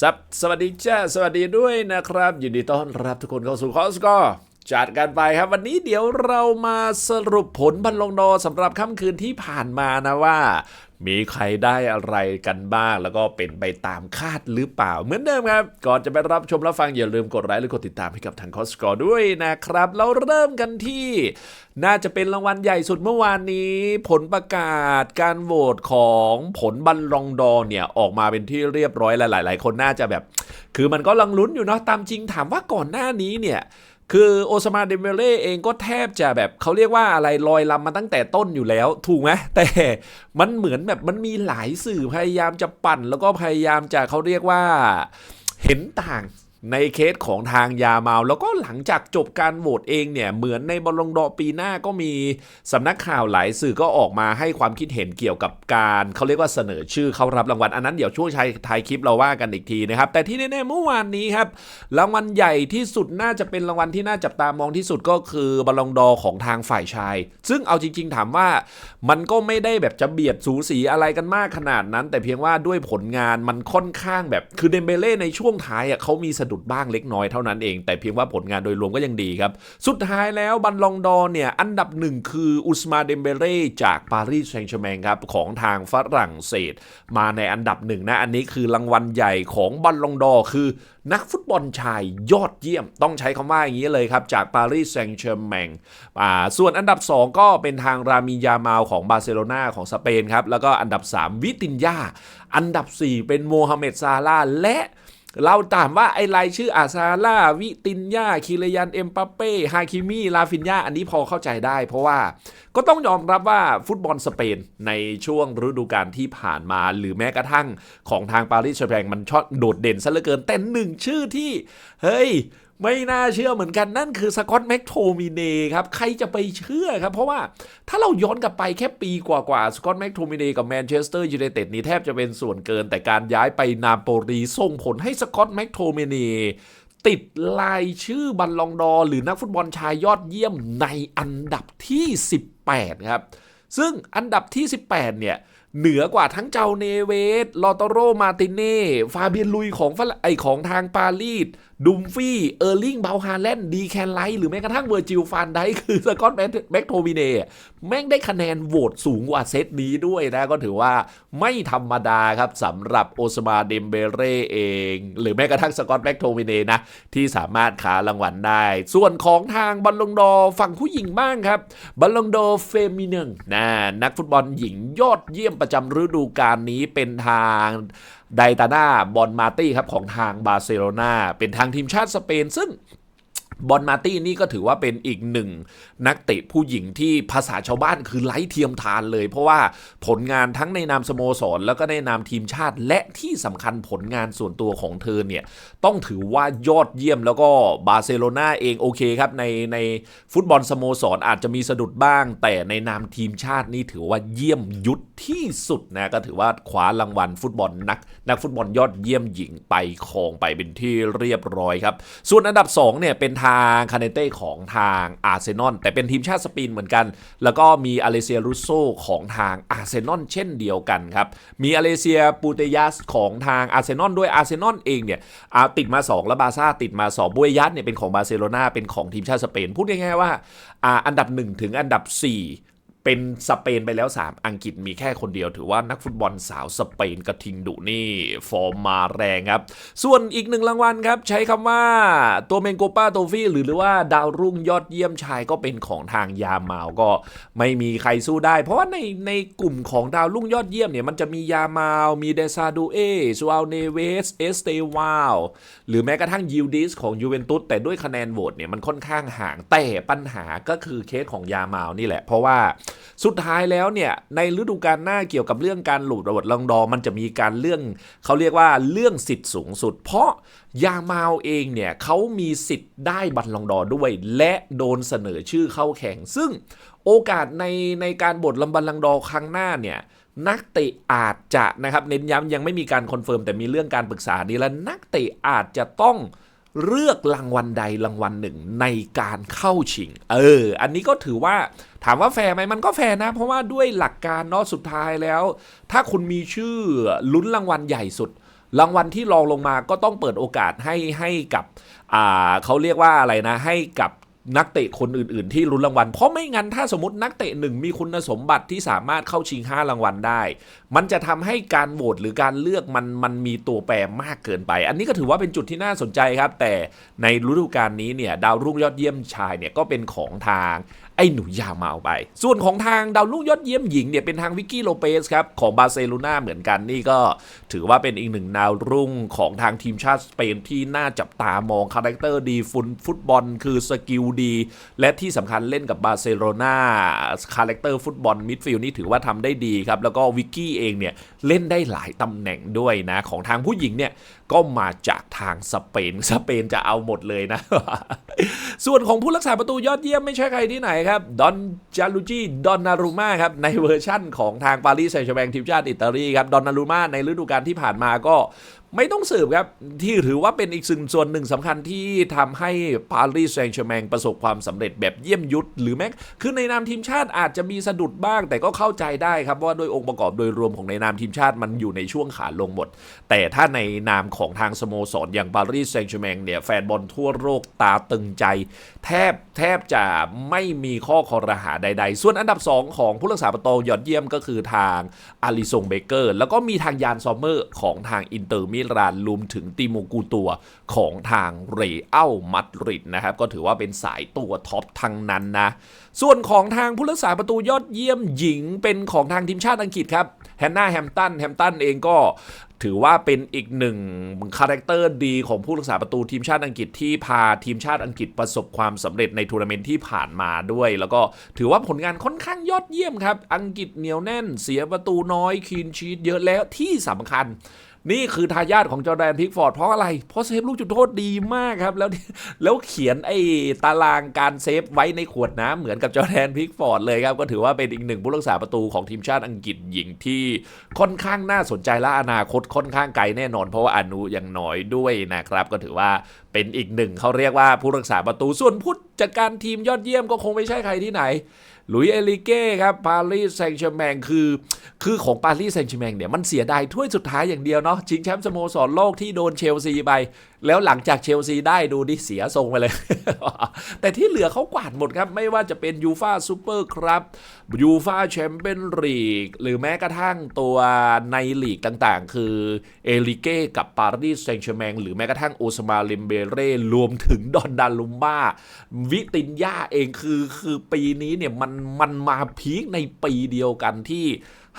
สับสวัสดีจ้าสวัสดีด้วยนะครับ ยินดีต้อนรับทุกคนเข้าสู่คอสกอ จัดกันไปครับวันนี้เดี๋ยวเรามาสรุปผลบอลลงดอสำหรับค่ำคืนที่ผ่านมานะว่ามีใครได้อะไรกันบ้าง แล้วก็เป็นไปตามคาดหรือเปล่า เหมือนเดิมครับ ก่อนจะไปรับชมรับฟังอย่าลืมกดไลค์หรือกดติดตามให้กับทางคอสกอด้วยนะครับ เราเริ่มกันที่ น่าจะเป็นรางวัลใหญ่สุดเมื่อวานนี้ ผลประกาศการโหวตของผลบัลลองดอเนี่ย ออกมาเป็นที่เรียบร้อยหลาย ๆ คนน่าจะแบบ คือมันก็ลังลุ้นอยู่เนาะตามจริงถามว่าก่อนหน้านี้เนี่ย คือโอซามาเดมเบเล่เองก็แทบจะแบบเขาเรียกว่าอะไรลอยลำมาตั้งแต่ต้นอยู่แล้ว ถูกไหมแต่มันเหมือนแบบมันมีหลายสื่อพยายามจะปั่น แล้วก็พยายามจะเขาเรียกว่าเห็นต่าง ในเคสของทางยาเมาแล้วก็หลังจากจบการโหวตเองเนี่ย เหมือนในบอลลงดอปีหน้าก็มีสำนักข่าวหลายสื่อก็ออกมาให้ความคิดเห็นเกี่ยวกับการเขาเรียกว่าเสนอชื่อเข้ารับรางวัล อันนั้นเดี๋ยวช่วงท้ายคลิปเราว่ากันอีกทีนะครับ แต่ที่แน่ๆเมื่อวานนี้ครับ รางวัลใหญ่ที่สุดน่าจะเป็นรางวัลที่น่าจับตามองที่สุดก็คือบอลลงดอของทางฝ่ายชาย ซึ่งเอาจริง ๆ ถามว่ามันก็ไม่ได้แบบจะเบียดสูสีอะไรกันมากขนาดนั้น แต่เพียงว่าด้วยผลงานมันค่อนข้างแบบคือเดมเบเล่ในช่วงท้ายอะเขามีสะดุดบ้างเล็กน้อยเท่านั้นเอง แต่เพียงว่าผลงานโดยรวมก็ยังดีครับ สุดท้ายแล้วบัลลองดอเนี่ย อันดับหนึ่งคืออุสมาเดมเบเล่จากปารีสแซงต์แชร์แมงครับ ของทางฝรั่งเศส มาในอันดับหนึ่งนะ อันนี้คือรางวัลใหญ่ของบัลลองดอคือนักฟุตบอลชายยอดเยี่ยม ต้องใช้คำว่าอย่างนี้เลยครับ จากปารีสแซงต์แชร์แมงส่วนอันดับ 2 ก็เป็นทางรามิยามาลของบาร์เซโลนาของสเปนครับ แล้วก็อันดับ 3 วิตินยาอันดับ 4 เป็นโมฮัมเหม็ดซาลาและ เราถามว่าไอ้รายชื่ออาซาล่าวิตินยาคิเรยันเอ็มปาเป้ฮาคิมีลาฟินยาอันนี้พอเข้าใจได้ เพราะว่าก็ต้องยอมรับว่าฟุตบอลสเปนในช่วงฤดูกาลที่ผ่านมา หรือแม้กระทั่งของทางปารีสแซงต์แชร์แมงมันชอบโดดเด่นซะเหลือเกินแต่หนึ่งชื่อที่ เฮ้ย ไม่น่าเชื่อเหมือนกันนั่นคือสกอตแม็กโทมิเนครับ ใครจะไปเชื่อครับ เพราะว่าถ้าเราย้อนกลับไปแค่ปีกว่าๆสกอตแม็กโทมิเนกับแมนเชสเตอร์ยูไนเต็ดนี่แทบจะเป็นส่วนเกิน แต่การย้ายไปนาโปลีส่งผลให้สกอตแม็กโทมิเนติดลายชื่อบัลลองดอ หรือนักฟุตบอลชายยอดเยี่ยมในอันดับที่ 18 ครับ ซึ่งอันดับที่ 18 เนี่ยเหนือกว่าทั้งเจ้าเนเวส ลอตโรมาติเน่ ฟาเบียนลุยของฝรั่งไอของทางปารีส ดุมฟี่ เออร์ลิง เบาฮาแลนด์ ดีแคนไลท์ หรือแม้กระทั่งเวอร์จิลฟานไดคือสกอตแม็กโทมิเน่ แม่งได้คะแนนโหวตสูงกว่าเซตนี้ด้วยนะ ก็ถือว่าไม่ธรรมดาครับสำหรับโอสมาเดมเบเร่เอง หรือแม้กระทั่งสกอตแม็กโทมิเน่นะ ที่สามารถขารางวัลได้ ส่วนของทางบัลลงดอฝั่งผู้หญิงบ้างครับบัลลงดอเฟมินึงนะนักฟุตบอลหญิงยอดเยี่ยมประจำฤดูกาลนี้เป็นทางไดตาน่าบอลมาตี้ครับของทางบาร์เซโลนาเป็นทางทีมชาติสเปน ซึ่ง บอลมาตี้นี่ก็ถือว่าเป็นอีกหนึ่งนักเตะผู้หญิงที่ภาษาชาวบ้านคือไร้เทียมทานเลย เพราะว่าผลงานทั้งในนามสโมสร แล้วก็ในนามทีมชาติ และที่สำคัญผลงานส่วนตัวของเธอเนี่ย ต้องถือว่ายอดเยี่ยมแล้วก็บาร์เซโลนาเองโอเคครับ ในในฟุตบอลสโมสรอาจจะมีสะดุดบ้าง แต่ในนามทีมชาตินี่ถือว่าเยี่ยมยุทธที่สุดนะก็ถือว่าคว้ารางวัลฟุตบอลนัก นักฟุตบอลยอดเยี่ยมหญิงไปครองไปเป็นที่เรียบร้อยครับส่วนอันดับ2เนี่ยเป็นทาง คาเนเต้ของทางอาร์เซนอลแต่เป็นทีมชาติสปีนเหมือนกัน แล้วก็มีอเลเซียรุสโซของทางอาร์เซนอลเช่นเดียวกันครับ มีอเลเซียปูเตยัสของทางอาร์เซนอลด้วยอาร์เซนอลเองเนี่ยอาติดมา 2 แล้วบาซ่าติดมา 2บุยยัสเนี่ยเป็นของบาร์เซโลนาเป็นของทีมชาติสเปนพูดง่ายๆว่าอ่าอันดับ 1 ถึงอันดับ 4 เป็นสเปนไปแล้ว 3 อังกฤษมีแค่คนเดียวถือว่านักฟุตบอลสาวสเปนกระทิงดุนี่ฟอร์มมาแรงครับ ส่วนอีกหนึ่งรางวัลครับ ใช้คำว่าตัวเมงโกป้าโตฟี่หรือหรือว่าดาวรุ่งยอดเยี่ยมชายก็เป็นของทางยามาลก็ไม่มีใครสู้ได้ เพราะว่าในในกลุ่มของดาวรุ่งยอดเยี่ยมเนี่ยมันจะมียามาลมีเดซาดูเอซูอัลเนเวสเอสเตวาลหรือแม้กระทั่งยิลดิสของยูเวนตุสแต่ด้วยคะแนนโหวตเนี่ยมันค่อนข้างห่างแต่ปัญหาก็คือเคสของยามาลนี่แหละ เพราะว่าสุดท้ายแล้วเนี่ยในฤดูกาลหน้าเกี่ยวกับเรื่องการหลุดระบบลองดอมันจะมีการเรื่องเขาเรียกว่าเรื่องสิทธิ์สูงสุด เพราะยามาลเองเนี่ยเขามีสิทธิ์ได้บัลลองดอด้วย และโดนเสนอชื่อเข้าแข่ง ซึ่งโอกาสในในการบทลำบัลลังดอครั้งหน้าเนี่ยนักเตะอาจจะนะครับเน้นย้ำยังไม่มีการคอนเฟิร์มแต่มีเรื่องการปรึกษานี้แล้วนักเตะอาจจะต้องเลือกรางวัลใดรางวัลหนึ่งในการเข้าชิง เออ อันนี้ก็ถือว่าถามว่าแฟร์ไหมมันก็แฟร์นะ เพราะว่าด้วยหลักการเนาะสุดท้ายแล้ว ถ้าคุณมีชื่อลุ้นรางวัลใหญ่สุด รางวัลที่รองลงมาก็ต้องเปิดโอกาสให้ให้กับอ่าเขาเรียกว่าอะไรนะ ให้กับนักเตะคนอื่น ๆ ที่ลุ้นรางวัล เพราะไม่งั้นถ้าสมมตินักเตะหนึ่งมีคุณสมบัติที่สามารถเข้าชิง 5 รางวัลได้ มันจะทำให้การโหวตหรือการเลือกมันมันมีตัวแปรมากเกินไป อันนี้ก็ถือว่าเป็นจุดที่น่าสนใจครับ แต่ในฤดูกาลนี้เนี่ยดาวรุ่งยอดเยี่ยมชายเนี่ยก็เป็นของทาง ไอ้หนูยามาเอาไป ส่วนของทางดาวรุ่งยอดเยี่ยมหญิงเนี่ยเป็นทางวิกกี้โลเปสครับของบาร์เซโลนาเหมือนกันนี่ก็ถือว่าเป็นอีกหนึ่งดาวรุ่งของทางทีมชาติสเปนที่น่าจับตามองคาแรคเตอร์ดีฟุตฟุตบอลคือสกิลดี และที่สำคัญเล่นกับบาร์เซโลนาคาแรคเตอร์ฟุตบอลมิดฟิลด์นี่ถือว่าทำได้ดีครับแล้วก็วิกกี้เองเนี่ยเล่นได้หลายตำแหน่งด้วยนะของทางผู้หญิงเนี่ย ก็มาจากทางสเปน สเปนจะเอาหมดเลยนะ ส่วนของผู้รักษาประตูยอดเยี่ยมไม่ใช่ใครที่ไหนครับ ดอนจารุจิดอนนารูมาครับ ในเวอร์ชั่นของทางปารีสแซงต์แชร์แมงทีมชาติอิตาลีครับ ดอนนารูมาในฤดูกาลที่ผ่านมาก็ไม่ต้องสืบครับ ที่ถือว่าเป็นอีกสิ่งส่วนหนึ่งสำคัญที่ทำให้ปารีสแซงต์แชร์แมงประสบความสำเร็จแบบเยี่ยมยุทธหรือแม้คือในนามทีมชาติอาจจะมีสะดุดบ้าง แต่ก็เข้าใจได้ครับว่าด้วยองค์ประกอบโดยรวมของในนามทีมชาติมันอยู่ในช่วงขาลงหมด แต่ถ้าในนามของทางสโมสรอย่างปารีสแซงต์แชร์แมงเนี่ยแฟนบอลทั่วโลกตาตึงใจ แทบแทบจะไม่มีข้อคอรหาใด ๆ ส่วนอันดับ 2 ของผู้รักษาประตูยอดเยี่ยมก็คือทางอาริซงเบเกอร์แล้วก็มีทางยานซอมเมอร์ของทางอินเตอร์มิลานรวมถึงติโมกูตัวของทางเรอัลมาดริดนะครับ ก็ถือว่าเป็นสายตัวท็อปทั้งนั้นนะ ส่วนของทางผู้รักษาประตูยอดเยี่ยมหญิงเป็นของทางทีมชาติอังกฤษครับแฮนนาแฮมตันแฮมตันเองก็ถือว่าเป็นอีกหนึ่งคาแรคเตอร์ดีของผู้รักษาประตูทีมชาติอังกฤษที่พาทีมชาติอังกฤษประสบความสำเร็จในทัวร์นาเมนต์ที่ผ่านมาด้วย แล้วก็ถือว่าผลงานค่อนข้างยอดเยี่ยมครับ อังกฤษเหนียวแน่น เสียประตูน้อย คีนชีตเยอะแล้วที่สำคัญ นี่คือทายาทของจอแดนพิกฟอร์ดเพราะอะไร เพราะเซฟลูกจุดโทษดีมากครับ แล้วแล้วเขียนไอ้ตารางการเซฟไว้ในขวดน้ำเหมือนกับจอแดนพิกฟอร์ดเลยครับ ก็ถือว่าเป็นอีกหนึ่งผู้รักษาประตูของทีมชาติอังกฤษหญิงที่ค่อนข้างน่าสนใจและอนาคตค่อนข้างไกลแน่นอน เพราะว่าอนุยังน้อยด้วยนะครับ ก็ถือว่าเป็นอีกหนึ่งเขาเรียกว่าผู้รักษาประตูส่วนผู้จัดการทีมยอดเยี่ยมก็คงไม่ใช่ใครที่ไหนหลุยเอลิเก้ครับปารีสแซงต์แชร์แมงคือ คือของปารีสแซงต์แชร์แมงเนี่ยมันเสียดายถ้วยสุดท้ายอย่างเดียวเนาะชิงแชมป์สโมสรโลกที่โดนเชลซีไป แล้วหลังจากเชลซีได้ดูดิเสียทรงไปเลย แต่ที่เหลือเขากวาดหมดครับ ไม่ว่าจะเป็นยูฟาซูเปอร์ครับยูฟาแชมเปี้ยนลีกหรือแม้กระทั่งตัวในลีกต่างๆ คือเอลิเก้กับปารีสแซงต์แชร์แมงหรือแม้กระทั่งโอสมาลิมเบเร่รวมถึงดอนดาลุมบ้า วิตินยาเองคือคือปีนี้เนี่ยมันมันมาพีคในปีเดียวกันที่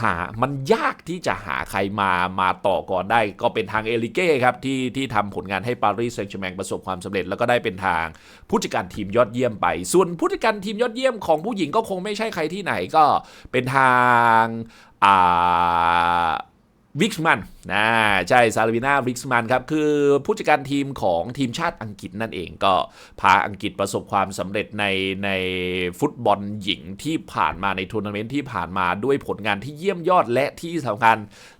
หามันยากที่จะหาใครมามาต่อก่อนได้ ก็เป็นทางเอลิเก้ครับที่ที่ทำผลงานให้ปารีสแซงต์แชร์แมงประสบความสำเร็จ แล้วก็ได้เป็นทางผู้จัดการทีมยอดเยี่ยมไป ส่วนผู้จัดการทีมยอดเยี่ยมของผู้หญิงก็คงไม่ใช่ใครที่ไหนก็เป็นทางอ่า วิกส์มันนะใช่ซาลวิน่าวิกส์มันครับ คือผู้จัดการทีมของทีมชาติอังกฤษนั่นเองก็พาอังกฤษประสบความสำเร็จในในฟุตบอลหญิงที่ผ่านมาในทัวร์นาเมนต์ที่ผ่านมาด้วยผลงานที่เยี่ยมยอดและที่สำคัญ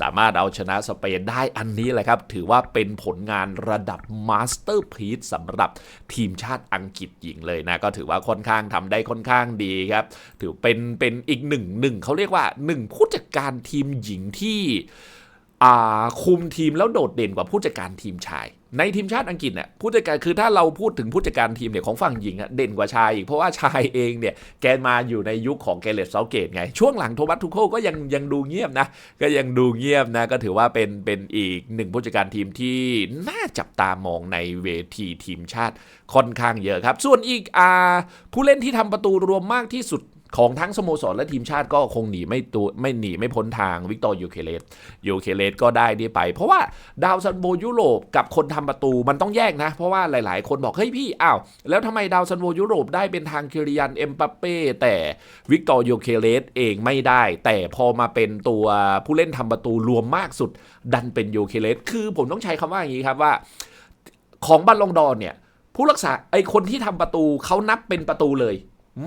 สามารถเอาชนะสเปนได้อันนี้แหละครับ ถือว่าเป็นผลงานระดับมาสเตอร์พีซสำหรับทีมชาติอังกฤษหญิงเลยนะ ก็ถือว่าค่อนข้างทำได้ค่อนข้างดีครับ ถือเป็นเป็นอีกหนึ่งหนึ่งเขาเรียกว่าหนึ่งผู้จัดการทีมหญิงที่ คุมทีมแล้วโดดเด่นกว่าผู้จัดการทีมชาย ในทีมชาติอังกฤษเนี่ยผู้จัดการคือถ้าเราพูดถึงผู้จัดการทีมเนี่ยของฝั่งหญิงอะเด่นกว่าชายอีกเพราะว่าชายเองเนี่ยแกมาอยู่ในยุคของเกเรตเซาเกตไง ช่วงหลังโทมัสทูโคก็ยังยังดูเงียบนะ ก็ยังดูเงียบนะ ก็ถือว่าเป็นเป็นอีกหนึ่งผู้จัดการทีมที่น่าจับตามองในเวทีทีมชาติค่อนข้างเยอะครับ ส่วนอีกอาผู้เล่นที่ทำประตูรวมมากที่สุด ของทั้งสโมสรและทีมชาติก็คงหนีไม่ตัวไม่หนีไม่พ้นทางวิกตอร์ยูเคเลสยูเคเลสก็ได้นี่ไป เพราะว่าดาวซันโบยุโรปกับคนทำประตูมันต้องแยกนะ เพราะว่าหลายๆ คนบอกเฮ้ยพี่อ้าวแล้วทำไมดาวซันโบยุโรปได้เป็นทางคิริยันเอ็มปัปเป้แต่วิกตอร์ยูเคเลสเองไม่ได้ แต่พอมาเป็นตัวผู้เล่นทำประตูรวมมากสุด ดันเป็นยูเคเลสคือผมต้องใช้คำว่าอย่างนี้ครับว่า ของบัลลงก์ดอร์เนี่ยผู้รักษาไอคนที่ทำประตูเขานับเป็นประตูเลย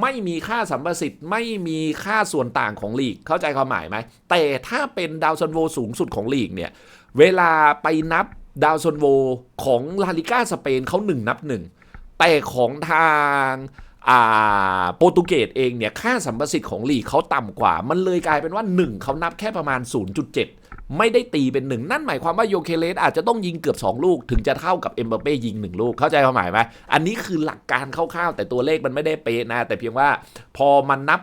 ไม่มีค่าสัมประสิทธิ์ไม่มีค่าส่วนต่างของลีก เข้าใจความหมายไหม แต่ถ้าเป็นดาวซันโวสูงสุดของลีกเนี่ย เวลาไปนับดาวซันโวของลาลิก้าสเปนเขาหนึ่งนับหนึ่งแต่ของทางอ่าโปรตุเกสเองเนี่ย ค่าสัมประสิทธิ์ของลีกเขาต่ำกว่า มันเลยกลายเป็นว่า 1 เขานับแค่ประมาณ 0.7 ไม่ได้ตีเป็นหนึ่งนั่นหมายความว่าโยเคเลสอาจจะต้องยิงเกือบ 2 ลูก ถึงจะเท่ากับเอ็มเบเป้ยิง 1 ลูกเข้าใจความหมายไหมอันนี้คือหลักการคร่าวๆแต่ตัวเลขมันไม่ได้เป๊ะนะ แต่เพียงว่าพอมันนับ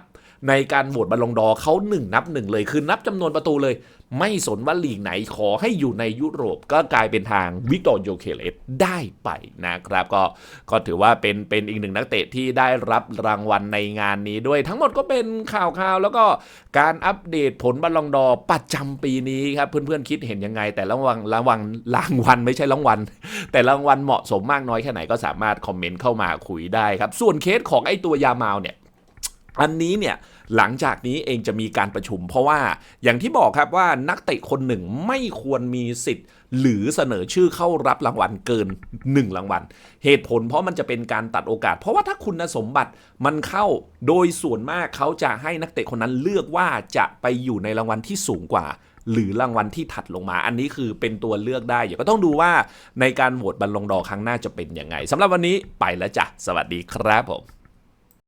ในการโหวตบอลลงดอร์เขา1นับ1เลยคือนับจำนวนประตูเลย ไม่สนว่าลีกไหนขอให้อยู่ในยุโรปก็กลายเป็นทางวิกตอร์โยเคเลสได้ไปนะครับ ก็ก็ถือว่าเป็นเป็นอีกหนึ่งนักเตะที่ได้รับรางวัลในงานนี้ด้วยทั้งหมดก็เป็นข่าวข่าวๆแล้วก็การอัปเดตผลบอลลองดอร์ประจำปีนี้ครับเพื่อนๆคิดเห็นยังไง แต่ละวังละวังรางวัลไม่ใช่รางวัลแต่รางวัลเหมาะสมมากน้อยแค่ไหนก็สามารถคอมเมนต์เข้ามาคุยได้ครับ ส่วนเคสของไอ้ตัวยามาวเนี่ย อันนี้เนี่ยหลังจากนี้เองจะมีการประชุม เพราะว่าอย่างที่บอกครับว่านักเตะคนหนึ่งไม่ควรมีสิทธิ์ หรือเสนอชื่อเข้ารับรางวัลเกิน 1 รางวัล เหตุผลเพราะมันจะเป็นการตัดโอกาส เพราะว่าถ้าคุณสมบัติมันเข้าโดยส่วนมากเขาจะให้นักเตะคนนั้นเลือกว่าจะไปอยู่ในรางวัลที่สูงกว่า หรือรางวัลที่ถัดลงมา อันนี้คือเป็นตัวเลือกได้อย่าก็ต้องดูว่าในการโหวตบัลลงดอครั้งหน้าจะเป็นยังไงสำหรับวันนี้ไปแล้วจ้ะสวัสดีครับผม